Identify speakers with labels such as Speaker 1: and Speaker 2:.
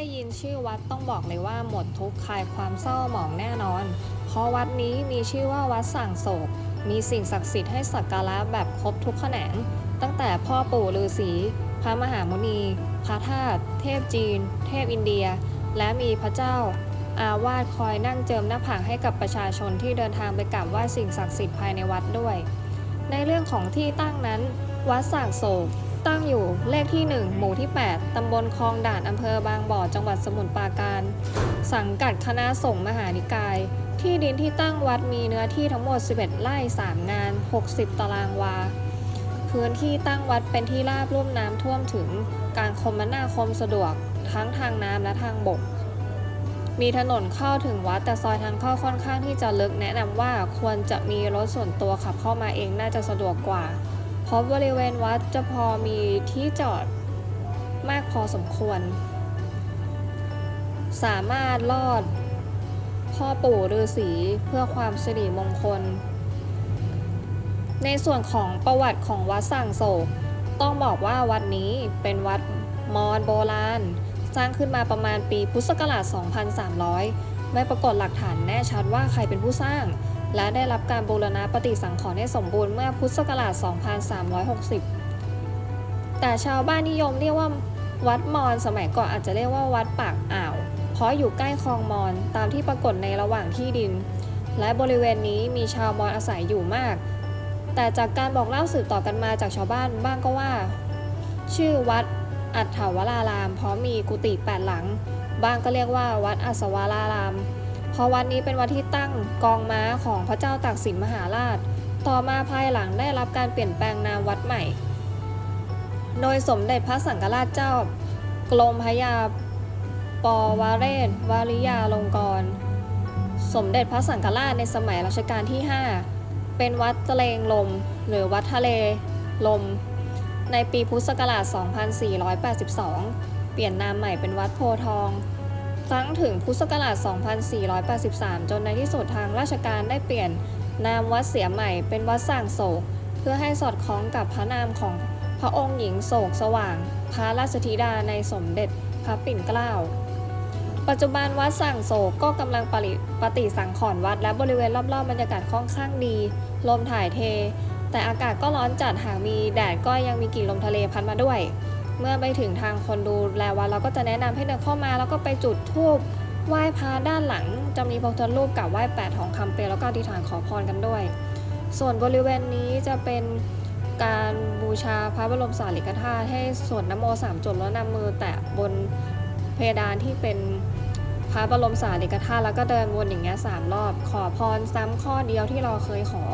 Speaker 1: ได้ยินชื่อวัดต้องบอกเลยว่าหมดทุกข์คลายความเศร้าหมองแน่นอน เพราะวัดนี้มีชื่อว่าวัดสั่งโศก มีสิ่งศักดิ์สิทธิ์ให้สักการะแบบครบทุกแขนง ตั้งแต่พ่อปู่ฤาษี พระมหามุนี พระธาตุ เทพจีน เทพอินเดีย และมีพระเจ้า อาวาสคอยนั่งเจิมหน้าผากให้กับประชาชนที่เดินทางไปกราบไหว้สิ่งศักดิ์สิทธิ์ภายในวัดด้วย ในเรื่องของที่ตั้งนั้น วัดสากโศก ตั้งอยู่เลขที่ 1 หมู่ที่ 8 ตำบลคลองด่านอำเภอบางบ่อ จังหวัดสมุทรปราการ สังกัดคณะสงฆ์มหานิกาย ที่ดินที่ตั้งวัดมีเนื้อที่ทั้งหมด 11 ไร่ 3 งาน 60 ตารางวา พื้นที่ตั้งวัดเป็นที่ราบลุ่มน้ำท่วมถึง การคมนาคมสะดวก ทั้งทางน้ำและทางบก มีถนนเข้าถึงวัดแต่ซอยทางเข้าค่อนข้างที่จะลึกแนะนำว่าควรจะมีรถส่วนตัวขับเข้ามาเองน่าจะสะดวกกว่า เพราะบริเวณวัดจะพอมีที่จอดมากพอสมควร สามารถลอดพ่อปู่ฤาษีเพื่อความสิริมงคล ในส่วนของประวัติของวัดสั่งโศก ต้องบอกว่าวัดนี้เป็นวัดมอญโบราณ สร้างขึ้นมาประมาณปีพุทธศักราช 2300 ไม่ปรากฏหลักฐานแน่ชัดว่าใครเป็นผู้สร้าง และได้รับการบูรณะปฏิสังขรณ์ให้สมบูรณ์เมื่อพุทธศักราช 2360 แต่ชาวบ้านนิยมเรียกว่าวัดมอญสมัยก่อนอาจจะเรียกว่าวัดปากอ่าว เพราะอยู่ใกล้คลองมอญตามที่ปรากฏในระหว่างที่ดิน และบริเวณนี้มีชาวมอญอาศัยอยู่มาก แต่จากการบอกเล่าสืบต่อกันมาจากชาวบ้านบ้างก็ว่า ชื่อวัดอัฏฐวราราม เพราะมีกุฏิแปดหลัง บ้างก็เรียกว่าวัดอัศวรารามเราะวัดนี้เป็นวัดที่ตั้งกองม้าของพระเจ้าตากสินมหาราช ต่อมาภายหลังได้รับการเปลี่ยนแปลงนามวัดใหม่ โดยสมเด็จพระสังฆราชเจ้ากรมพระยาปวาเรศวาริยาลงกร สมเด็จพระสังฆราชในสมัยรัชกาลที่ 5 เป็นวัดตะเลงลม หรือวัดทะเลลม ในปีพุทธศักราช 2482 เปลี่ยนนามใหม่เป็นวัดโพทอง ครั้งถึงพุทธศักราช 2483 จนในที่สุดทางราชการได้เปลี่ยนนามวัดเสียใหม่เป็นวัดสร้างโศก เพื่อให้สอดคล้องกับพระนามของพระองค์หญิงโศกสว่าง พระราชธิดาในสมเด็จพระปิ่นเกล้า ปัจจุบันวัดสั่งโศกก็กำลังปริปฏิสังขรณ์วัดและบริเวณรอบๆบรรยากาศค่อนข้างดี ลมถ่ายเท แต่อากาศก็ร้อนจัดหากมีแดดก็ยังมีกลิ่นลมทะเลพัดมาด้วย เมื่อไปถึงทางคนดูแลวัดเราก็จะแนะนำให้เดินเข้ามาแล้วก็ไปจุดธูปไหว้พระด้านหลัง จะมีพระพุทธรูปกับไหว้แปดทองคำเปลวแล้วก็อธิษฐานขอพรกันด้วย ส่วนบริเวณนี้จะเป็นการบูชาพระบรมสารีริกธาตุให้สวดนโมสามจบแล้วนำมือแตะบนเพดานที่เป็นพระบรมสารีริกธาตุแล้วก็เดินวนอย่างเงี้ยสามรอบ ขอพรซ้ำข้อเดียวที่เราเคยขอ